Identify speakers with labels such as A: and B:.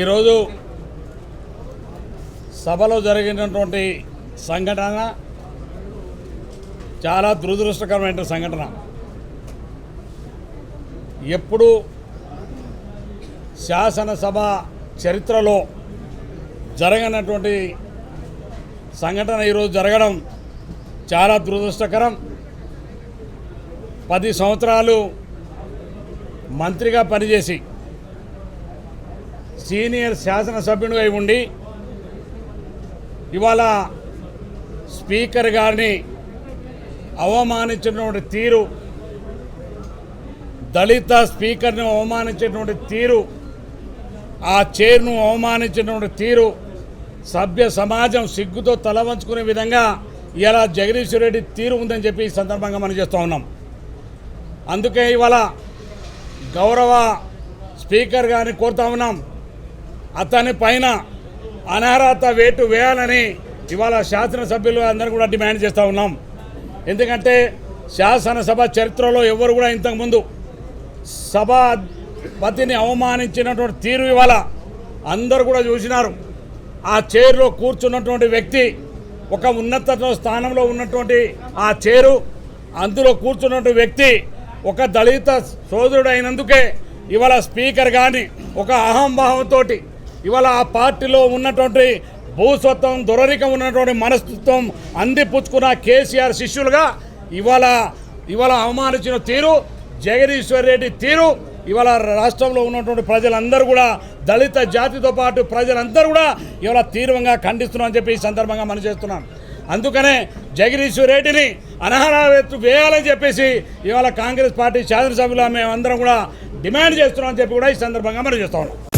A: ఈరోజు సభలో జరిగినటువంటి సంఘటన చాలా దురదృష్టకరమైన సంఘటన. ఎప్పుడు శాసనసభ చరిత్రలో జరగనటువంటి సంఘటన ఈరోజు జరగడం చాలా దురదృష్టకరం. పది సంవత్సరాలు మంత్రిగా పనిచేసి సీనియర్ శాసనసభ్యుడిగా ఉండి ఇవాళ స్పీకర్ గారిని అవమానించినటువంటి తీరు దళిత స్పీకర్ను అవమానించినటువంటి తీరు ఆ చైర్ను అవమానించినటువంటి తీరు సభ్య సమాజం సిగ్గుతో తల వంచుకునే విధంగా ఇలా జగదీశ్వర్ రెడ్డి తీరు ఉందని చెప్పి ఈ సందర్భంగా మనం చేస్తూ ఉన్నాం. అందుకే ఇవాళ గౌరవ స్పీకర్ గారిని కోరుతా ఉన్నాం. అతని పైన అనర్హత వేటు వేయాలని ఇవాళ శాసనసభ్యులు అందరూ కూడా డిమాండ్ చేస్తూ ఉన్నాం. ఎందుకంటే శాసనసభ చరిత్రలో ఎవరు కూడా ఇంతకుముందు సభాపతిని అవమానించినటువంటి తీరు ఇవాళ అందరూ కూడా చూసినారు. ఆ చైర్లో కూర్చున్నటువంటి వ్యక్తి ఒక ఉన్నత స్థానంలో ఉన్నటువంటి ఆ చైరు అందులో కూర్చున్నటువంటి వ్యక్తి ఒక దళిత సోదరుడు అయినందుకే ఇవాళ స్పీకర్ కానీ ఒక అహంభావంతో ఇవాళ ఆ పార్టీలో ఉన్నటువంటి భూస్వత్వం దొరరికం ఉన్నటువంటి మనస్తత్వం అందిపుచ్చుకున్న కేసీఆర్ శిష్యులుగా ఇవాళ ఇవాళ అవమానించిన తీరు జగదీశ్వర్ రెడ్డి తీరు ఇవాళ రాష్ట్రంలో ఉన్నటువంటి ప్రజలందరూ కూడా దళిత జాతితో పాటు ప్రజలందరూ కూడా ఇవాళ తీవ్రంగా ఖండిస్తున్నామని చెప్పి ఈ సందర్భంగా మనం చేస్తున్నాం. అందుకనే జగదీశ్వర్ రెడ్డిని అనర్హత వేయాలని చెప్పేసి ఇవాళ కాంగ్రెస్ పార్టీ శాసనసభ్యులు మేమందరం కూడా డిమాండ్ చేస్తున్నామని చెప్పి కూడా ఈ సందర్భంగా మనం చేస్తా ఉన్నాం.